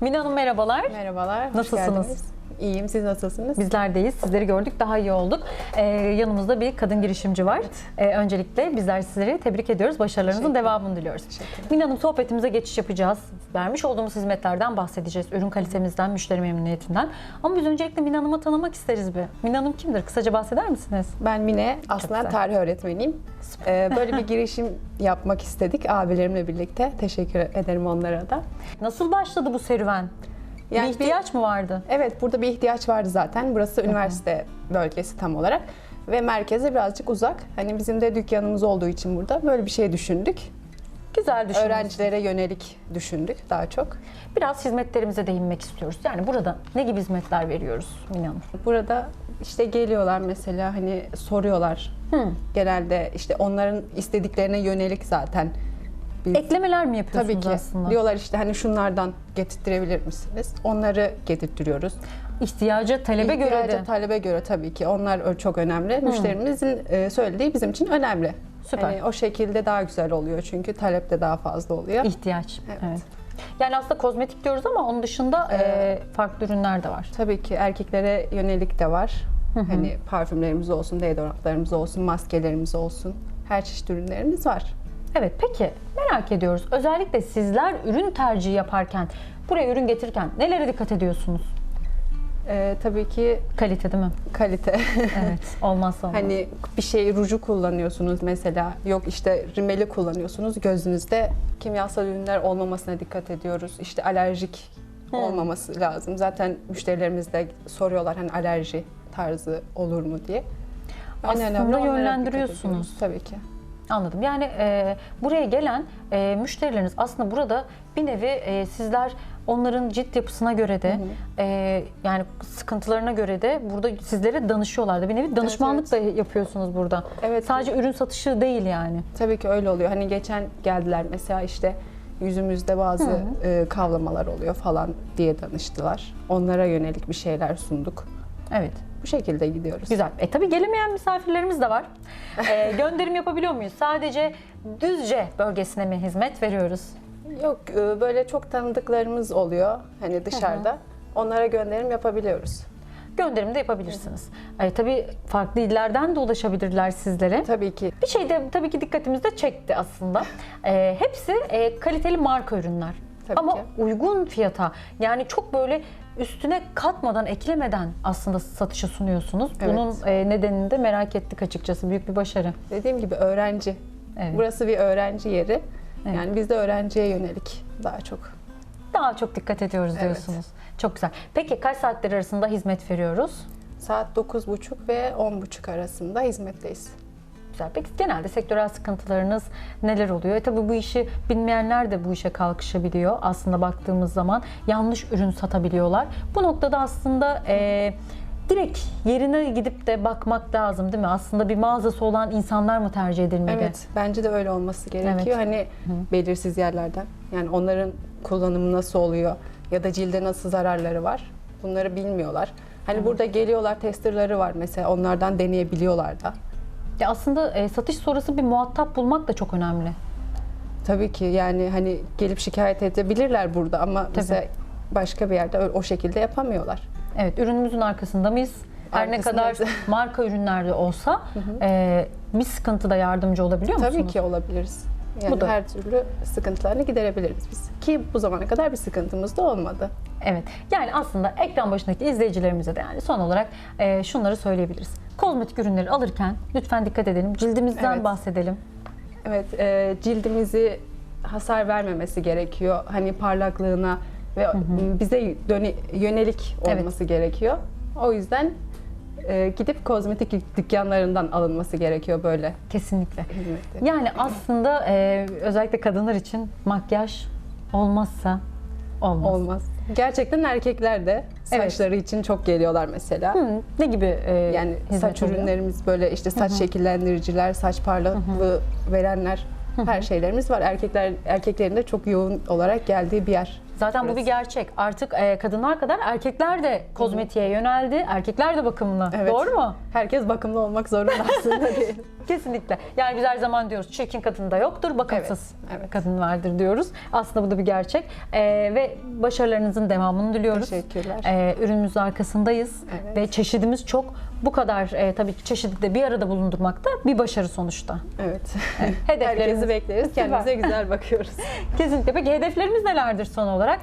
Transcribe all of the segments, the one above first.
Mine Hanım merhabalar. Merhabalar. hoş Nasılsınız? geldiniz. İyiyim. Siz nasılsınız? Bizler deyiz. Sizleri gördük. Daha iyi olduk. Ee, yanımızda bir kadın girişimci var. Ee, öncelikle bizler sizleri tebrik ediyoruz. Başarılarınızın devamını diliyoruz. Mine Hanım sohbetimize geçiş yapacağız. Vermiş olduğumuz hizmetlerden bahsedeceğiz. Ürün kalitemizden, müşteri memnuniyetinden. Ama biz öncelikle Mine Hanım'ı tanımak isteriz bir. Mine Hanım kimdir? Kısaca bahseder misiniz? Ben Mine. Aslında güzel. tarih öğretmeniyim. Ee, böyle bir girişim yapmak istedik abilerimle birlikte. Teşekkür ederim onlara da. Nasıl başladı bu serüven? Yani bir ihtiyaç mı vardı? Evet, burada bir ihtiyaç vardı zaten. Burası üniversite bölgesi tam olarak. Ve merkeze birazcık uzak. Hani bizim de dükkanımız olduğu için burada böyle bir şey düşündük. Güzel düşünmüşsünüz. Öğrencilere yönelik düşündük daha çok. Biraz hizmetlerimize değinmek istiyoruz. Yani burada ne gibi hizmetler veriyoruz Mine Hanım? Burada işte geliyorlar mesela hani soruyorlar. Hı. Genelde işte onların istediklerine yönelik zaten. Biz Eklemeler mi yapıyorsunuz Tabii ki. aslında? Diyorlar işte hani şunlardan getirtirebilir misiniz? Onları getirtiyoruz. İhtiyaca, talebe göre İhtiyaca, de. talebe göre tabii ki. Onlar çok önemli. Müşterimizin e, söylediği bizim için önemli. Süper. Hani o şekilde daha güzel oluyor çünkü talep de daha fazla oluyor. İhtiyaç. Evet. Evet. Yani aslında kozmetik diyoruz ama onun dışında e, farklı ürünler de var. Tabii ki erkeklere yönelik de var. Hani parfümlerimiz olsun, deodorantlarımız olsun, maskelerimiz olsun. Her çeşit ürünlerimiz var. Evet peki merak ediyoruz. Özellikle sizler ürün tercihi yaparken, buraya ürün getirirken nelere dikkat ediyorsunuz? E, tabii ki Kalite değil mi? kalite. Evet. Olmazsa olmaz. Hani bir şey ruju kullanıyorsunuz mesela. Yok işte rimeli kullanıyorsunuz. Gözünüzde kimyasal ürünler olmamasına dikkat ediyoruz. İşte alerjik olmaması lazım. Zaten müşterilerimiz de soruyorlar hani alerji tarzı olur mu diye. En Aslında önemli onlara dikkat yönlendiriyorsunuz. Tabii ki. Anladım. Yani e, buraya gelen e, müşterileriniz aslında burada bir nevi e, sizler onların cilt yapısına göre de e, yani sıkıntılarına göre de burada sizlere danışıyorlar da bir nevi danışmanlık evet. da yapıyorsunuz burada. Evet. Sadece ürün satışı değil yani. Tabii ki öyle oluyor. Hani geçen geldiler mesela işte yüzümüzde bazı e, kavlamalar oluyor falan diye danıştılar. Onlara yönelik bir şeyler sunduk. Evet. Bu şekilde gidiyoruz. Güzel. E tabii gelemeyen misafirlerimiz de var. E, gönderim yapabiliyor muyuz? Sadece Düzce bölgesine mi hizmet veriyoruz? Yok e, böyle çok tanıdıklarımız oluyor hani dışarıda. Onlara gönderim yapabiliyoruz. Gönderim de yapabilirsiniz. E, tabii farklı illerden de ulaşabilirler sizlere. Tabii ki. Bir şey de tabii ki dikkatimizi de çekti aslında. Ee, hepsi e, kaliteli marka ürünler. Tabii Ama ki. uygun fiyata. Yani çok böyle üstüne katmadan, eklemeden aslında satışa sunuyorsunuz. Evet. Bunun e, nedenini de merak ettik açıkçası. Büyük bir başarı. Dediğim gibi öğrenci. Evet. Burası bir öğrenci yeri. Evet. Yani biz de öğrenciye yönelik daha çok. Daha çok dikkat ediyoruz Evet. diyorsunuz. Çok güzel. Peki kaç saatler arasında hizmet veriyoruz? Saat 9.30 ve 10.30 arasında hizmetteyiz. Güzel. Peki genelde sektörel sıkıntılarınız neler oluyor? E tabii bu işi bilmeyenler de bu işe kalkışabiliyor. Aslında baktığımız zaman yanlış ürün satabiliyorlar. Bu noktada aslında e, direkt yerine gidip de bakmak lazım değil mi? Aslında bir mağazası olan insanlar mı tercih edilmeli? Evet, bence de öyle olması gerekiyor. Hani belirsiz yerlerden. Yani onların kullanımı nasıl oluyor ya da cilde nasıl zararları var. Bunları bilmiyorlar. Hani burada geliyorlar, testerları var mesela. Onlardan deneyebiliyorlar da. Ya aslında e, satış sonrası bir muhatap bulmak da çok önemli. Tabii ki yani hani gelip şikayet edebilirler burada ama mesela başka bir yerde o- şekilde yapamıyorlar. Evet, ürünümüzün arkasında mıyız? Her ne kadar Arkasındayız. marka ürünlerde olsa e, bir sıkıntıda yardımcı olabiliyor musunuz? Tabii ki olabiliriz. Yani Bu da- her türlü sıkıntılarını giderebiliriz biz. Ki bu zamana kadar bir sıkıntımız da olmadı. Evet. Yani aslında ekran başındaki izleyicilerimize de yani son olarak e, şunları söyleyebiliriz. Kozmetik ürünleri alırken lütfen dikkat edelim. Cildimizden Evet. bahsedelim. Evet, e, cildimizi hasar vermemesi gerekiyor. Hani parlaklığına ve bize döne- yönelik Evet. olması gerekiyor. O yüzden e, gidip kozmetik dükkanlarından alınması gerekiyor böyle Kesinlikle. hizmetleri. Yani aslında e, özellikle kadınlar için makyaj olmazsa olmaz. Olmaz. Gerçekten erkekler de saçları için çok geliyorlar mesela. Hı, ne gibi e, Yani hizmet saç oluyor? ürünlerimiz böyle işte saç şekillendiriciler, saç parlaklığı verenler her şeylerimiz var. Erkekler erkeklerin de çok yoğun olarak geldiği bir yer. Zaten bu Evet. bir gerçek. Artık e, kadınlar kadar erkekler de kozmetiğe yöneldi. Erkekler de bakımlı. Evet. Doğru mu? Herkes bakımlı olmak zorunda aslında. Kesinlikle. Yani biz her zaman diyoruz çirkin kadın da yoktur, bakımsız Evet, evet. kadın vardır diyoruz. Aslında bu da bir gerçek. E, ve başarılarınızın devamını diliyoruz. Teşekkürler. E, ürünümüzün arkasındayız Evet. ve çeşidimiz çok. Bu kadar e, tabii ki çeşidi de bir arada bulundurmak da bir başarı sonuçta. Evet. Hedeflerimiz- Herkesi bekleriz. Kendimize güzel bakıyoruz. Kesinlikle. Peki hedeflerimiz nelerdir son olarak?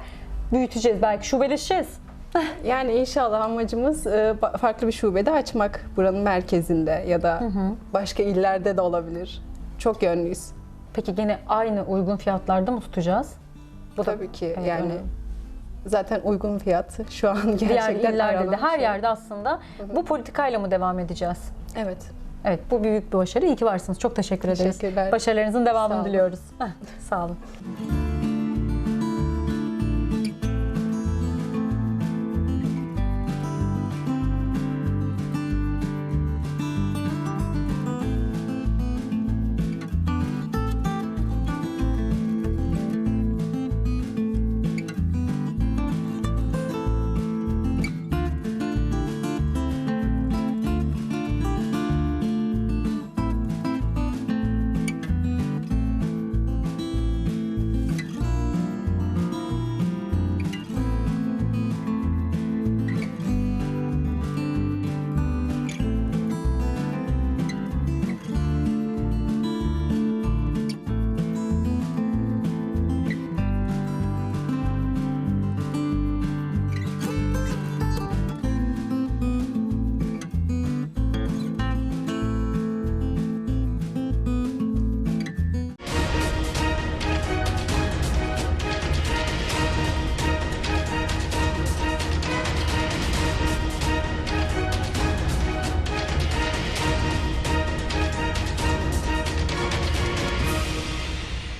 Büyüteceğiz, belki şubeleşeceğiz. Yani inşallah amacımız e, farklı bir şubede açmak buranın merkezinde ya da başka illerde de olabilir. Çok yönlüyüz. Peki gene aynı uygun fiyatlarda mı tutacağız? Bu da Tabii ki Evet, yani önemli. Zaten uygun fiyat şu an gerçekten diğer illerde de her şey. yerde aslında bu politikayla mı devam edeceğiz? Evet. Evet bu büyük bir başarı. İyi ki varsınız. Çok teşekkür ederiz. Teşekkürler. Başarılarınızın devamını Sağ diliyoruz. Sağ olun.